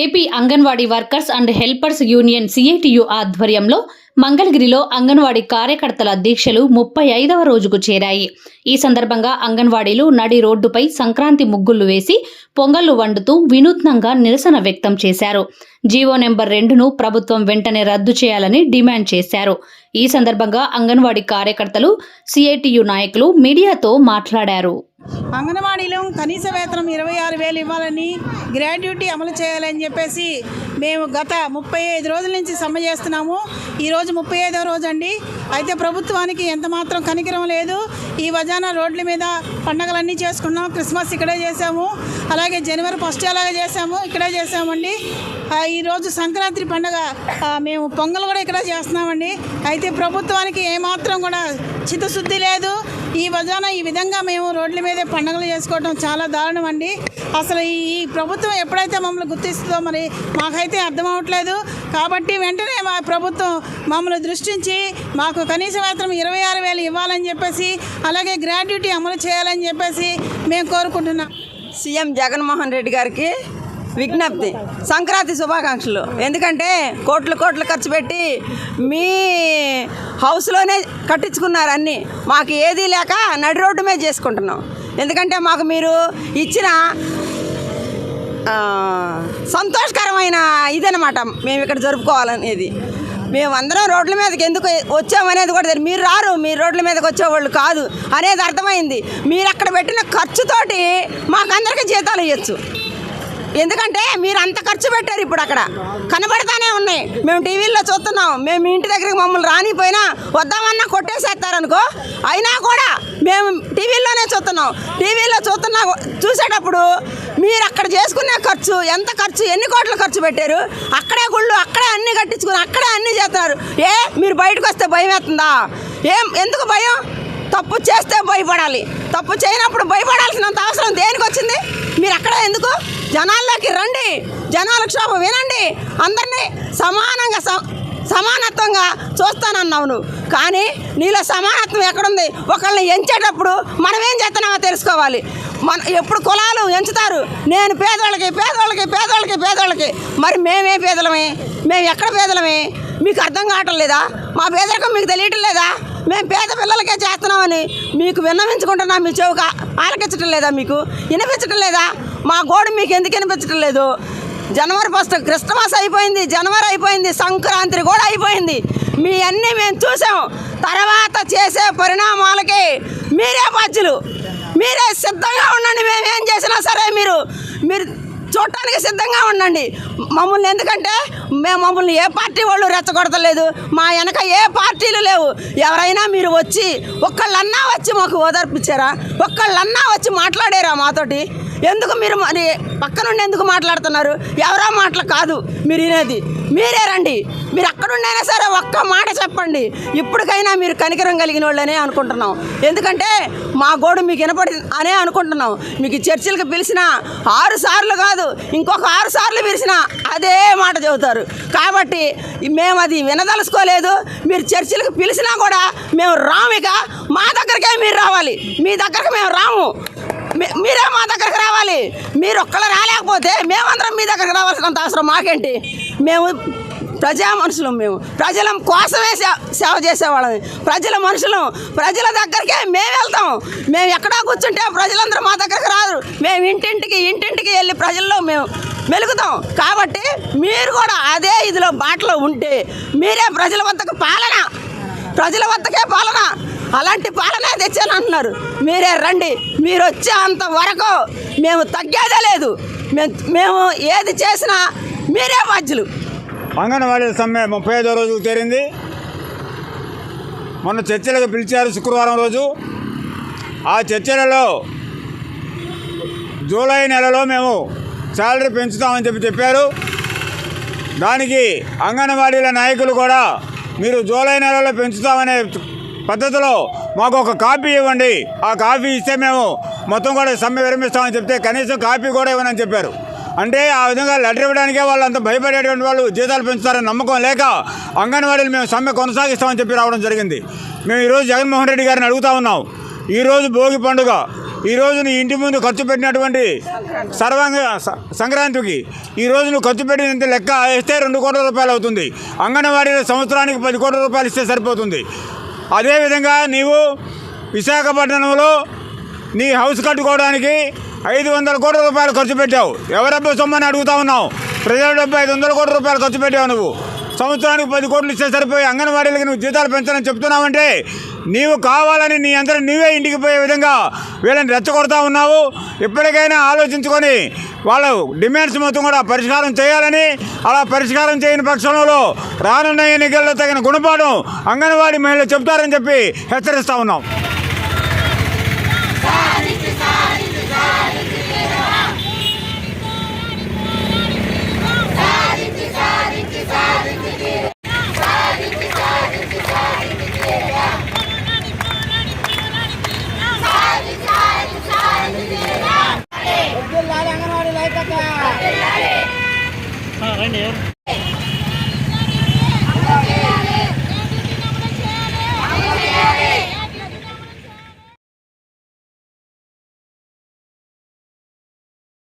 AP anganwadi workers and helpers union CITU ఆధ్వర్యంలో మంగళగిరిలో అంగన్వాడీ కార్యకర్తల దీక్షలు ముప్పై ఐదవ రోజుకు చేరాయి. ఈ సందర్భంగా అంగన్వాడీలు నడి రోడ్డుపై సంక్రాంతి ముగ్గులు వేసి పొంగళ్ళు వండుతూ వినూత్నంగా నిరసన వ్యక్తం చేశారు. జీవో నెంబర్ రెండును ప్రభుత్వం వెంటనే రద్దు చేయాలని డిమాండ్ చేశారు. ఈ సందర్భంగా అంగన్వాడీ కార్యకర్తలు సిఐటియు నాయకులు మీడియాతో మాట్లాడారు. అంగన్వాడీలో కనీస వేతనం ఇరవై ఆరు వేలు ఇవ్వాలని గ్రాడ్యుటీ అమలు చేయాలని చెప్పేసి మేము గత ముప్పై ఐదు రోజుల నుంచి సమ్మె చేస్తున్నాము. ఈరోజు ముప్పై ఐదవ రోజు అండి. అయితే ప్రభుత్వానికి ఎంత మాత్రం కనికరం లేదు. ఈ వజాన రోడ్ల మీద పండగలన్నీ చేసుకున్నాం. క్రిస్మస్ ఇక్కడే చేసాము అలాగే జనవరి ఫస్ట్ అలాగే చేసాము ఇక్కడే చేసామండి ఈరోజు సంక్రాంతి పండుగ మేము పొంగల్ కూడా ఇక్కడ చేస్తున్నామండి. అయితే ప్రభుత్వానికి ఏమాత్రం కూడా చిత్తశుద్ధి లేదు. ఈ వజాన ఈ విధంగా మేము రోడ్ల మీదే పండుగలు చేసుకోవడం చాలా దారుణం అండి. అసలు ఈ ఈ ప్రభుత్వం ఎప్పుడైతే మమ్మల్ని గుర్తిస్తుందో మరి మాకైతే అర్థం అవ్వట్లేదు కాబట్టి వెంటనే మా ప్రభుత్వం మమ్మల్ని దృష్టించి మాకు కనీస వేతనం ఇరవై ఆరు వేలు ఇవ్వాలని చెప్పేసి అలాగే గ్రాడ్యుటీ అమలు చేయాలని చెప్పేసి మేము కోరుకుంటున్నాం. సీఎం జగన్మోహన్ రెడ్డి గారికి విజ్ఞప్తి. సంక్రాంతి శుభాకాంక్షలు. ఎందుకంటే కోట్లు కోట్లు ఖర్చు పెట్టి మీ హౌస్లోనే కట్టించుకున్నారు అన్నీ. మాకు ఏదీ లేక నడి రోడ్డు మీద చేసుకుంటున్నాం. ఎందుకంటే మాకు మీరు ఇచ్చిన సంతోషకరమైన ఇదనమాట మేము ఇక్కడ జరుపుకోవాలనేది. మేము అందరం రోడ్ల మీదకి ఎందుకు వచ్చామనేది కూడా తెలియదు. మీరు రారు మీరు రోడ్ల మీదకి వచ్చేవాళ్ళు కాదు అనేది అర్థమైంది మీరు అక్కడ పెట్టిన ఖర్చుతోటి మాకందరికీ జీతాలు ఇవ్వచ్చు ఎందుకంటే మీరు అంత ఖర్చు పెట్టారు ఇప్పుడు అక్కడ. కనబడతానే ఉన్నాయి. మేము టీవీల్లో చూస్తున్నాం. మేము ఇంటి దగ్గరికి మమ్మల్ని రానిపోయినా వద్దామన్నా కొట్టేసేస్తారనుకో అయినా కూడా మేము టీవీల్లోనే చూస్తున్నాం. టీవీలో చూస్తున్నా చూసేటప్పుడు మీరు అక్కడ చేసుకునే ఖర్చు ఎంత ఖర్చు ఎన్ని కోట్లు ఖర్చు పెట్టారు అక్కడే గుళ్ళు అక్కడే అన్ని కట్టించుకుని అక్కడే అన్ని చేస్తున్నారు. ఏ మీరు బయటకు వస్తే భయం వేస్తుందా? ఏం ఎందుకు భయం? తప్పు చేస్తే భయపడాలి. తప్పు చేయనప్పుడు భయపడాల్సినంత అవసరం దేనికి వచ్చింది మీరు అక్కడ ఎందుకు? జనాల్లోకి రండి. జనాల క్షోభ వినండి. అందరినీ సమానంగా స- సమానత్వంగా చూస్తానన్నావు నువ్వు కానీ నీలో సమానత్వం ఎక్కడుంది? ఒకళ్ళని ఎంచేటప్పుడు మనం ఏం చేస్తున్నామో తెలుసుకోవాలి. మన ఎప్పుడు కులాలు ఎంచుతారు? నేను పేదవాళ్ళకి పేదవాళ్ళకి పేదవాళ్ళకి పేదవాళ్ళకి మరి మేమే పేదలమే? మేము ఎక్కడ పేదలమే? మీకు అర్థం కావటం లేదా? మా పేదరికం మీకు తెలియటం లేదా? మేము పేద పిల్లలకే చేస్తున్నామని మీకు విన్నవించుకుంటున్నా మీ చెవుక ఆలకించటం లేదా మీకు? వినిపించటం లేదా? మా గోడు మీకు ఎందుకు వినిపించటం లేదు? జనవరి ఫస్ట్ క్రిస్టమస్ అయిపోయింది జనవరి అయిపోయింది సంక్రాంతి కూడా అయిపోయింది. మీ అన్నీ మేము చూసాం. తర్వాత చేసే పరిణామాలకి మీరే బాధ్యులు. మీరే సిద్ధంగా ఉండండి. మేము ఏం చేసినా సరే మీరు మీరు చూడటానికి సిద్ధంగా ఉండండి. మమ్మల్ని ఎందుకంటే మేము మమ్మల్ని ఏ పార్టీ వాళ్ళు రెచ్చగొడతలేదు. మా వెనక ఏ పార్టీలు లేవు. ఎవరైనా మీరు వచ్చి ఒక్కళ్ళన్నా వచ్చి మాకు ఓదార్పిచ్చారా? ఒక్కళ్ళన్నా వచ్చి మాట్లాడారా మాతోటి? ఎందుకు మీరు మరి పక్కనుండి ఎందుకు మాట్లాడుతున్నారు? ఎవరో మాటలు కాదు. మీరు వినేది. మీరే రండి. మీరు అక్కడున్నైనా సరే ఒక్క మాట చెప్పండి. ఇప్పటికైనా మీరు కనికరం కలిగిన వాళ్ళనే అనుకుంటున్నాం. ఎందుకంటే మా గోడు మీకు వినపడి అనే అనుకుంటున్నాం. మీకు చర్చిలకు పిలిచినా ఆరు సార్లు కాదు ఇంకొక ఆరు సార్లు పిలిచినా అదే మాట చెబుతారు. కాబట్టి మేము అది వినదలుచుకోలేదు. మీరు చర్చిలకు పిలిచినా కూడా మేము రాము ఇక. మా దగ్గరకే మీరు రావాలి. మీ దగ్గరకు మేము రాము. మీ- మీరే మా దగ్గరకు రావాలి. మీరు ఒక్కళ్ళు రాలేకపోతే మేమందరం మీ దగ్గరకు రావాల్సినంత అవసరం మాకేంటి? మేము ప్రజా మనుషులం మేము. ప్రజల కోసమే సేవ సేవ చేసేవాళ్ళం ప్రజల మనుషులం. ప్రజల దగ్గరికే మేము వెళ్తాం. మేము ఎక్కడా కూర్చుంటే ప్రజలందరూ మా దగ్గరకు రారు. మేము ఇంటింటికి ఇంటింటికి వెళ్ళి ప్రజల్లో మేము మెలుగుతాం. కాబట్టి మీరు కూడా అదే ఇదిలో బాటలో ఉంటే మీరే ప్రజల వద్దకు పాలన. ప్రజల వద్దకే పాలన. అలాంటి పాలనే తెచ్చాను అంటున్నారు మీరే రండి. మీరు వచ్చేంత వరకు మేము తగ్గేదే లేదు. మేము మేము ఏది చేసినా మీరే బాధ్యులు. అంగన్వాడీల సమ్మె ముప్పై ఐదో రోజుకు చేరింది. మొన్న చర్చలకు పిలిచారు శుక్రవారం రోజు. ఆ చర్చలలో జూలై నెలలో మేము శాలరీ పెంచుతామని చెప్పి చెప్పారు. దానికి అంగన్వాడీల నాయకులు కూడా మీరు జూలై నెలలో పెంచుతామనే పద్ధతిలో మాకు ఒక కాపీ ఇవ్వండి. ఆ కాపీ ఇస్తే మేము మొత్తం కూడా సమ్మె విరమిస్తామని చెప్తే కనీసం కాపీ కూడా ఇవ్వనని చెప్పారు. అంటే ఆ విధంగా లెటర్ ఇవ్వడానికే వాళ్ళు అంత భయపడేటువంటి వాళ్ళు జీతాలు పెంచుతారని నమ్మకం లేక అంగన్వాడీలు మేము సమ్మె కొనసాగిస్తామని చెప్పి రావడం జరిగింది. మేము ఈరోజు జగన్మోహన్ రెడ్డి గారిని అడుగుతా ఉన్నాం. ఈరోజు భోగి పండుగ. ఈరోజు నీ ఇంటి ముందు ఖర్చు పెట్టినటువంటి సర్వాంగ సంక్రాంతికి ఈ నువ్వు ఖర్చు పెట్టినంత లెక్క వేస్తే రెండు కోట్ల రూపాయలు అవుతుంది. అంగన్వాడీలో సంవత్సరానికి పది కోట్ల రూపాయలు ఇస్తే సరిపోతుంది. అదేవిధంగా నీవు విశాఖపట్నంలో నీ హౌస్ కట్టుకోవడానికి ఐదు వందల కోట్ల రూపాయలు ఖర్చు పెట్టావు. ఎవరబ్బా సొమ్మని అడుగుతా ఉన్నావు? ప్రజల డబ్బు ఐదు వందల కోట్ల రూపాయలు ఖర్చు పెట్టావు నువ్వు. సంవత్సరానికి పది కోట్లు ఇస్తే సరిపోయి అంగన్వాడీలకి నువ్వు జీతాలు పెంచాలని చెప్తున్నావంటే నీవు కావాలని నీ అందరూ నీవే ఇంటికి పోయే విధంగా వీళ్ళని రెచ్చగొడతా ఉన్నావు. ఇప్పటికైనా ఆలోచించుకొని వాళ్ళ డిమాండ్స్ మొత్తం కూడా పరిష్కారం చేయాలని అలా పరిష్కారం చేయని పక్షంలో రానున్న ఎన్నికల్లో తగిన గుణపాఠం అంగన్వాడీ మహిళలు చెప్తారని చెప్పి హెచ్చరిస్తూ ఉన్నాం. రండి